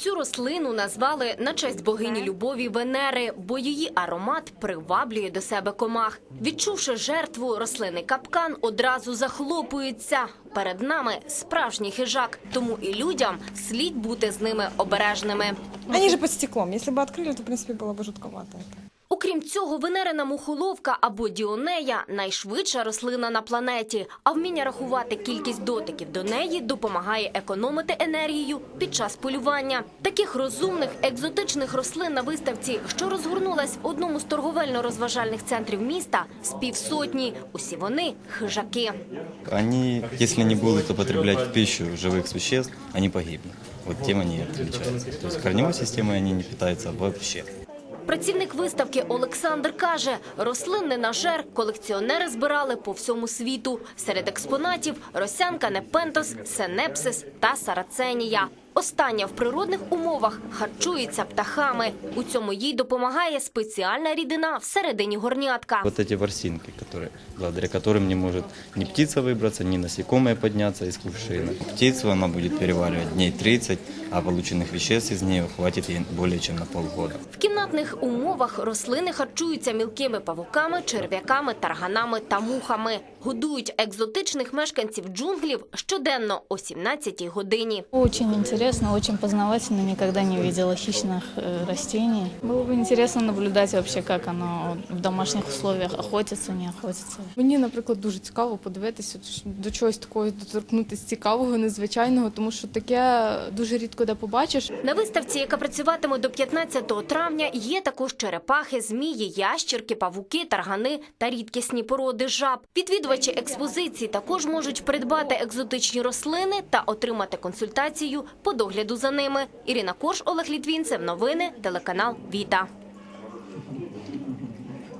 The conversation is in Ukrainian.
Цю рослину назвали на честь богині любові Венери, бо її аромат приваблює до себе комах. Відчувши жертву, рослини капкан одразу захлопуються. Перед нами справжній хижак, тому і людям слід бути з ними обережними. Они же под стеклом. Если бы открыли, то, в принципе, было бы жутковато. Окрім цього, венерина мухоловка або діонея найшвидша рослина на планеті. А вміння рахувати кількість дотиків до неї допомагає економити енергію під час полювання. Таких розумних екзотичних рослин на виставці, що розгорнулась в одному з торговельно-розважальних центрів міста, з півсотні. Усі вони хижаки. Они, если не будут употреблять в пищу живых существ, они погибнут. Вот тем они отличаются. То есть корневой системой не питаются вообще. Працівник виставки Олександр каже, рослин не на жер колекціонери збирали по всьому світу. Серед експонатів росянка непентос, сенепсис та сараценія. Остання в природних умовах харчується птахами. У цьому їй допомагає спеціальна рідина всередині горнятка. Вот эти ворсинки, которые, благодаря которым не может ни птица выбраться, ни насекомое подняться из кувшина. Птицу она будет переваривать дней 30, а полученных веществ из нее хватит ей более на полгода. В кімнатних умовах рослини харчуються мілкими павуками, черв'яками, тарганами та мухами Годують екзотичних мешканців джунглів щоденно о 17-й годині. Очень интересно, очень познавательно. Никогда не видела хищных э, растений. Было бы интересно наблюдать вообще, как оно в домашних условиях охотится, не охотится. Мені, наприклад, дуже цікаво подивитися до чогось такого доторкнутися цікавого, незвичайного, тому що таке дуже рідко де побачиш. На виставці, яка працюватиме до 15 травня, є також черепахи, змії, ящірки, павуки, таргани та рідкісні породи жаб. Відвідувачі експозиції також можуть придбати екзотичні рослини та отримати консультацію по догляду за ними. Ірина Корж, Олег Літвінцев. Новини телеканал Віта.